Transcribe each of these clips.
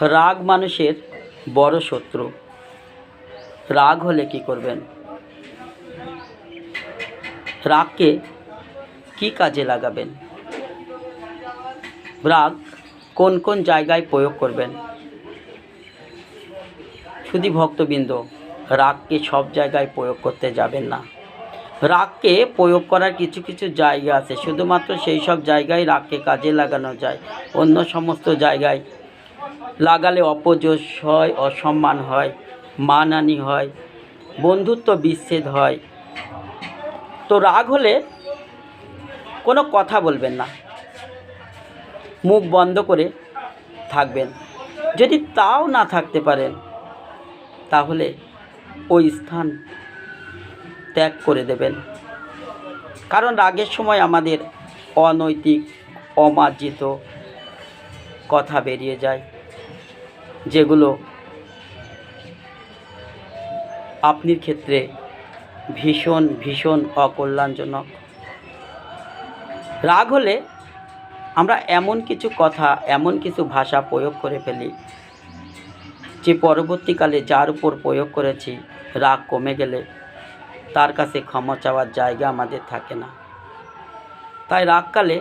রাগ মানুষের বড় শত্রু। রাগ হলে কি করবেন? রাগকে কি কাজে লাগাবেন? রাগ কোন কোন জায়গায় প্রয়োগ করবেন? শুধু ভক্তবৃন্দ, রাগকে সব জায়গায় প্রয়োগ করতে যাবেন না। রাগকে প্রয়োগ করার কিছু কিছু জায়গা আছে, শুধুমাত্র সেই সব জায়গায় রাগকে কাজে লাগানো যায়। অন্য সমস্ত জায়গায় লাগালে অপযশ হয়, অসম্মান হয় মানহানি হয়, বন্ধুত্ব বিচ্ছেদ হয়। তো রাগ হলে কোনো কথা বলবেন না। মুখ বন্ধ করে থাকবেন। যদি তাও না থাকতে পারেন, তাহলে ওই স্থান ত্যাগ করে দেবেন। কারণ রাগের সময় আমাদের অনৈতিক, অমার্জিত কথা বেরিয়ে যায়। যেগুলো আপনির ক্ষেত্রে ভীষণ ভীষণ অকল্যাণজনক। রাগ হলে আমরা এমন কিছু কথা, এমন কিছু ভাষা প্রয়োগ করে ফেলি, যে পরবর্তীকালে যার উপর প্রয়োগ করেছি, রাগ কমে গেলে তার কাছে ক্ষমা চাওয়ার জায়গা আমাদের থাকে না। তাই রাগকালে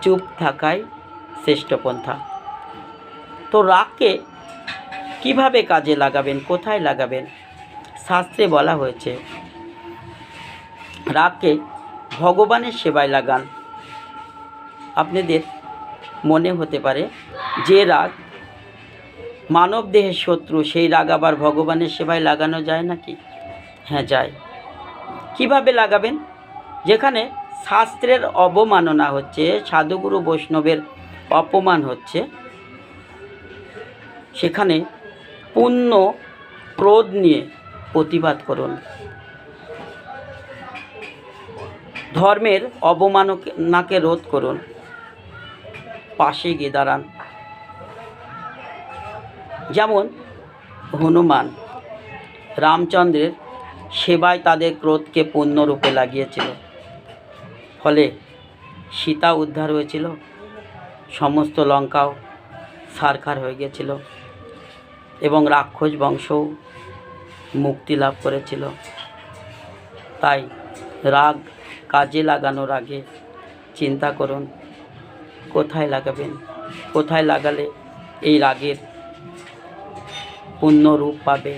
চুপ থাকাই শ্রেষ্ঠ পন্থা। তো রাগকে কীভাবে কাজে লাগাবেন, কোথায় লাগাবেন? শাস্ত্রে বলা হয়েছে, রাগকে ভগবানের সেবায় লাগান। আপনাদের মনে হতে পারে যে রাগ মানব দেহের শত্রু, সেই রাগ আবার ভগবানের সেবায় লাগানো যায় নাকি? হ্যাঁ যায়। কীভাবে লাগাবেন? যেখানে শাস্ত্রের অবমাননা হচ্ছে, সাধুগুরু বৈষ্ণবের অপমান হচ্ছে সেখানে পূর্ণ ক্রোধ নিয়ে প্রতিবাদ করুন। ধর্মের অবমাননাকে রোধ করুন। পাশে গিয়ে দাঁড়ান। যেমন হনুমান, রামচন্দ্রের সেবায় তাদের ক্রোধকে পূর্ণরূপে লাগিয়েছিল। ফলে সীতা উদ্ধার হয়েছিল, সমস্ত লঙ্কাও সারখার হয়ে গিয়েছিল। এবং রাক্ষস বংশও মুক্তি লাভ করেছিল। তাই রাগ কাজে লাগানোর আগে চিন্তা করুন, কোথায় লাগাবেন? কোথায় লাগালে এই রাগের পূর্ণ রূপ পাবে?